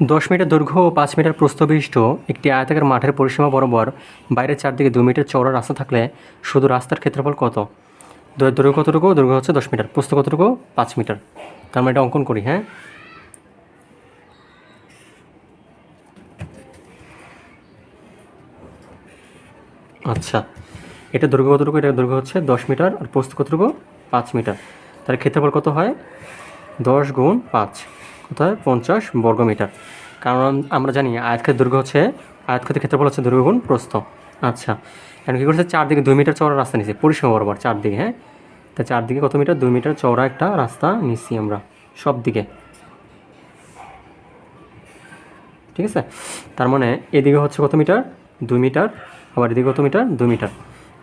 দশ মিটার দৈর্ঘ্য ও পাঁচ মিটার প্রস্থ বিশিষ্ট একটি আয়তাকার মাঠের পরিসীমা বরাবর বাইরের চারদিকে দু মিটার চওড়া রাস্তা থাকলে শুধু রাস্তার ক্ষেত্রফল কত? দৈর্ঘ্য কতটুকু? দৈর্ঘ্য হচ্ছে দশ মিটার। প্রস্থ কতটুকু? পাঁচ মিটার। তার মানে এটা অঙ্কন করি হ্যাঁ? আচ্ছা। এটা দৈর্ঘ্য কতটুকু? এটা দৈর্ঘ্য হচ্ছে দশ মিটার আর প্রস্থ কতটুকু? পাঁচ মিটার। তার ক্ষেত্রফল কত হয়? দশ গুণ পাঁচ। হয় পঞ্চাশ বর্গ মিটার কারণ আমরা জানি আয়াতক্ষেত্র দৈর্ঘ্য হচ্ছে, আয়াতক্ষেত্রের ক্ষেত্রফল হচ্ছে দৈর্ঘ্য গুণ প্রস্থ। আচ্ছা এখন কী করছে? চারদিকে দুই মিটার চওড়া রাস্তা নিচ্ছি পরিসীমা বরাবর চারদিকে হ্যাঁ? তা চারদিকে কত মিটার? দুই মিটার চওড়া একটা রাস্তা নিচ্ছি আমরা, সব দিকে। ঠিক আছে? তার মানে এদিকে হচ্ছে কত মিটার? দুই মিটার, আবার এদিকে কত মিটার? দুই মিটার।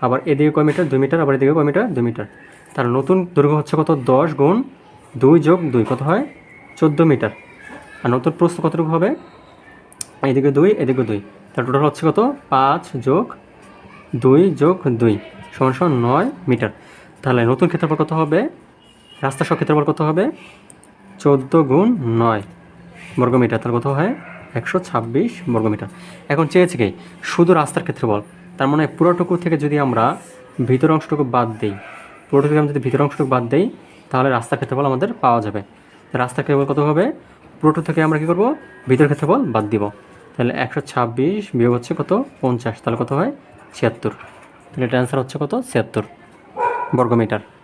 আবার এদিকে কয় মিটার? দুই মিটার, আবার এদিকে কয় মিটার? দুই মিটার। তার নতুন দৈর্ঘ্য হচ্ছে কত? দশ গুণ দুই যোগ দুই, কত হয়? চোদ্দ মিটার। আর নতুন প্রস্থ কতটুকু হবে? এদিকে দুই এদিকে দুই। তার টোটাল হচ্ছে কত? পাঁচ যোগ দুই যোগ দুই সমান সমান নয় মিটার। তাহলে নতুন ক্ষেত্রফল কত হবে? রাস্তা সহ ক্ষেত্রফল কত হবে? চোদ্দ গুণ নয় বর্গমিটার তার কত হয়? একশো ছাব্বিশ বর্গমিটার এখন চেয়েছে কি? শুধু রাস্তার ক্ষেত্রফল। তার মানে পুরোটুকু থেকে যদি আমরা ভিতর অংশটুকু বাদ দিই, পুরোটুকু আমরা যদি ভিতর অংশটুকু বাদ দিই, তাহলে রাস্তার ক্ষেত্রফল আমাদের পাওয়া যাবে। রাস্তার ক্ষেত্রফল কত হবে? পুরোটো থেকে আমরা কী করব? ভিতর ক্ষেত্রফল বাদ দিব। তাহলে একশো ছাব্বিশ বিয়োগ হচ্ছে কত? পঞ্চাশ। তাহলে কত হয়? ছিয়াত্তর। তাহলে এটা অ্যান্সার হচ্ছে কত? ছিয়াত্তর বর্গমিটার।